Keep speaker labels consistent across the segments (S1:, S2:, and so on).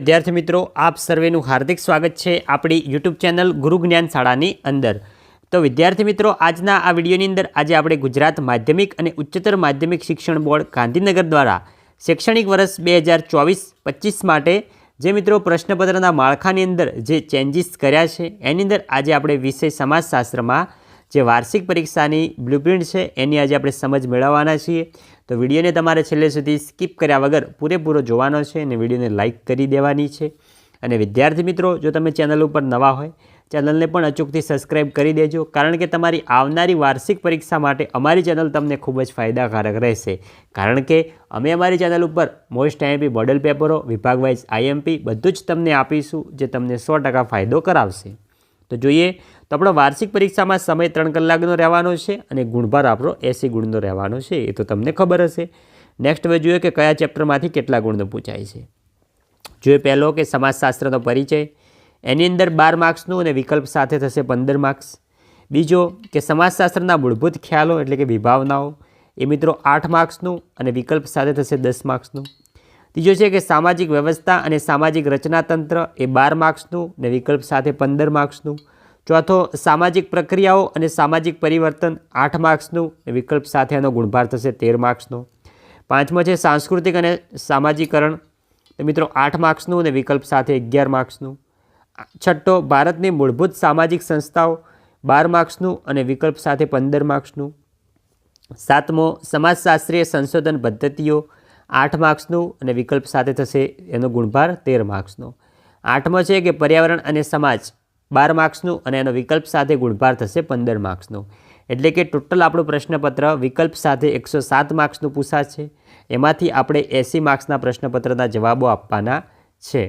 S1: વિદ્યાર્થી મિત્રો આપ સર્વેનું હાર્દિક સ્વાગત છે આપણી યુટ્યુબ ચેનલ ગુરુ જ્ઞાન શાળાની અંદર તો વિદ્યાર્થી મિત્રો આજના આ વિડીયોની અંદર આજે આપણે ગુજરાત માધ્યમિક અને ઉચ્ચતર માધ્યમિક શિક્ષણ બોર્ડ ગાંધીનગર દ્વારા શૈક્ષણિક વર્ષ બે હજાર ચોવીસ પચીસ માટે જે મિત્રો પ્રશ્નપત્રના માળખાની અંદર જે ચેન્જીસ કર્યા છે એની અંદર આજે આપણે વિષય સમાજશાસ્ત્રમાં જે વાર્ષિક પરીક્ષાની બ્લુપ્રિન્ટ છે એની આજે આપણે સમજ મેળવવાના છીએ તો વિડીયોને તમારે છેલ્લે સુધી સ્કીપ કર્યા વગર પૂરેપૂરો જોવાનો છે અને વિડીયોને લાઇક કરી દેવાની છે અને વિદ્યાર્થી મિત્રો જો તમે ચેનલ ઉપર નવા હોય ચેનલને પણ અચૂકથી સબસ્ક્રાઈબ કરી દેજો કારણ કે તમારી આવનારી વાર્ષિક પરીક્ષા માટે અમારી ચેનલ તમને ખૂબ જ ફાયદાકારક રહેશે કારણ કે અમે અમારી ચેનલ ઉપર મોસ્ટ આઈએમપી મોડલ પેપરો વિભાગ વિભાગવાઇઝ આઈએમપી બધું જ તમને આપીશું જે તમને સો ફાયદો કરાવશે તો જોઈએ તો આપણો વાર્ષિક પરીક્ષામાં સમય ત્રણ કલાકનો રહેવાનો છે અને ગુણભાર આપણો એંસી ગુણનો રહેવાનો છે એ તો તમને ખબર હશે નેક્સ્ટ હવે જોઈએ કે કયા ચેપ્ટરમાંથી કેટલા ગુણનો પૂછાય છે જોઈએ પહેલો કે સમાજશાસ્ત્રનો પરિચય એની અંદર બાર માર્ક્સનું અને વિકલ્પ સાથે થશે પંદર માર્ક્સ બીજો કે સમાજશાસ્ત્રના મૂળભૂત ખ્યાલો એટલે કે વિભાવનાઓ એ મિત્રો આઠ માર્ક્સનું અને વિકલ્પ સાથે થશે દસ માર્ક્સનું ત્રીજો છે કે સામાજિક વ્યવસ્થા અને સામાજિક રચનાતંત્ર એ બાર માર્ક્સનું ને વિકલ્પ સાથે પંદર માર્ક્સનું ચોથો સામાજિક પ્રક્રિયાઓ અને સામાજિક પરિવર્તન આઠ માર્ક્સનું ને વિકલ્પ સાથે આનો ગુણભાર થશે તેર માર્ક્સનો પાંચમો છે સાંસ્કૃતિક અને સામાજીકરણ મિત્રો આઠ માર્ક્સનું અને વિકલ્પ સાથે અગિયાર માર્ક્સનું છઠ્ઠો ભારતની મૂળભૂત સામાજિક સંસ્થાઓ બાર માર્ક્સનું અને વિકલ્પ સાથે પંદર માર્ક્સનું સાતમો સમાજશાસ્ત્રીય સંશોધન પદ્ધતિઓ આઠ માર્ક્સનું અને વિકલ્પ સાથે થશે એનો ગુણભાર તેર માર્ક્સનો આઠમાં છે કે પર્યાવરણ અને સમાજ બાર માર્ક્સનું અને એનો વિકલ્પ સાથે ગુણભાર થશે પંદર માર્ક્સનો એટલે કે ટોટલ આપણું પ્રશ્નપત્ર વિકલ્પ સાથે એકસો સાત માર્ક્સનું પૂછાશે એમાંથી આપણે એંસી માર્ક્સના પ્રશ્નપત્રના જવાબો આપવાના છે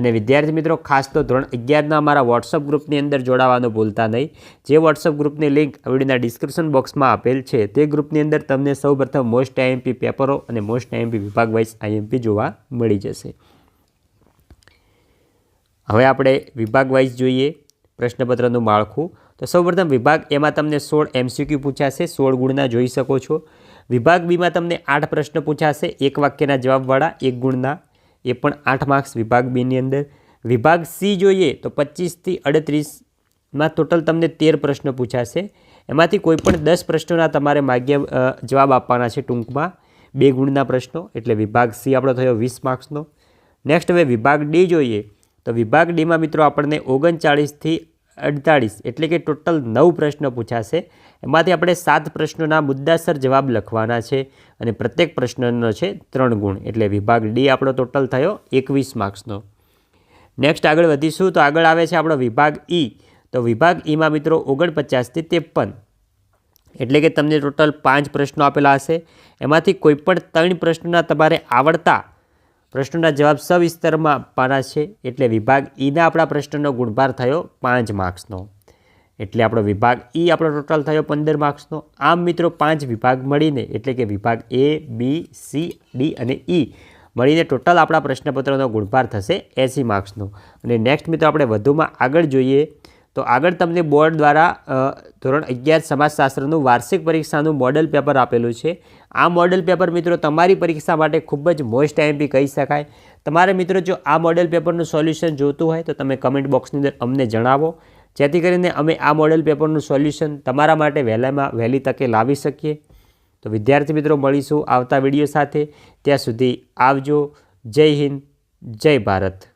S1: અને વિદ્યાર્થી મિત્રો ખાસ તો ધોરણ અગિયારના અમારા વોટ્સઅપ ગ્રુપની અંદર જોડાવાનું ભૂલતા નહીં જે વોટ્સઅપ ગ્રુપની લિંક વિડીયોના ડિસ્ક્રિપ્શન બોક્સમાં આપેલ છે તે ગ્રુપની અંદર તમને સૌપ્રથમ મોસ્ટ આઈએમપી પેપરો અને મોસ્ટ આઈએમપી વિભાગ વાઇઝ આઈએમપી જોવા મળી જશે હવે આપણે વિભાગ વાઇઝ જોઈએ પ્રશ્નપત્રનું માળખું તો સૌપ્રથમ વિભાગ એમાં તમને સોળ એમસીક્યુ પૂછાશે સોળ ગુણના જોઈ શકો છો વિભાગ બીમાં તમને આઠ પ્રશ્ન પૂછાશે એક વાક્યના જવાબવાળા એક ગુણના એ પણ આઠ માર્ક્સ વિભાગ બીની અંદર વિભાગ સી જોઈએ તો પચીસથી અડત્રીસમાં ટોટલ તમને તેર પ્રશ્ન પૂછાશે એમાંથી કોઈ પણ દસ પ્રશ્નોના તમારે માગ્ય જવાબ આપવાના છે ટૂંકમાં બે ગુણના પ્રશ્નો એટલે વિભાગ સી આપણો થયો વીસ માર્ક્સનો નેક્સ્ટ હવે વિભાગ ડી જોઈએ તો વિભાગ ડીમાં મિત્રો આપણને ઓગણચાળીસથી અડતાળીસ એટલે કે ટોટલ નવ પ્રશ્નો પૂછાશે એમાંથી આપણે સાત પ્રશ્નોના મુદ્દાસર જવાબ લખવાના છે અને પ્રત્યેક પ્રશ્નનો છે ત્રણ ગુણ એટલે વિભાગ ડી આપણો ટોટલ થયો એકવીસ માર્ક્સનો નેક્સ્ટ આગળ વધીશું તો આગળ આવે છે આપણો વિભાગ ઈ તો વિભાગ ઈમાં મિત્રો ઓગણપચાસથી ત્રેપન એટલે કે તમને ટોટલ પાંચ પ્રશ્નો આપેલા હશે એમાંથી કોઈપણ ત્રણ પ્રશ્નોના તમારે આવડતા પ્રશ્નોના જવાબ સવિસ્તરમાં આપવાના છે એટલે વિભાગ ઈના આપણા પ્રશ્નનો ગુણભાર થયો પાંચ માર્ક્સનો એટલે આપણો વિભાગ ઈ આપણો ટોટલ થયો પંદર માર્ક્સનો આમ મિત્રો પાંચ વિભાગ મળીને એટલે કે વિભાગ એ બી સી ડી અને ઈ મળીને ટોટલ આપણા પ્રશ્નપત્રનો ગુણભાર થશે એસી માર્ક્સનો અને નેક્સ્ટ મિત્રો આપણે વધુમાં આગળ જોઈએ તો આગળ તમને બોર્ડ દ્વારા ધોરણ અગિયાર સમાજશાસ્ત્રનું વાર્ષિક પરીક્ષાનું મોડલ પેપર આપેલું છે આ મોડલ પેપર મિત્રો તમારી પરીક્ષા માટે ખૂબ જ મોસ્ટ એમપી કહી શકાય તમારે મિત્રો જો આ મોડલ પેપરનું સોલ્યુશન જોતું હોય તો તમે કમેન્ટ બોક્સની અંદર અમને જણાવો જેથી કરીને અમે આ મોડલ પેપરનું સોલ્યુશન તમારા માટે વહેલામાં વહેલી તકે લાવી શકીએ તો વિદ્યાર્થી મિત્રો મળીશું આવતા વિડીયો સાથે ત્યાં સુધી આવજો જય હિન્દ જય ભારત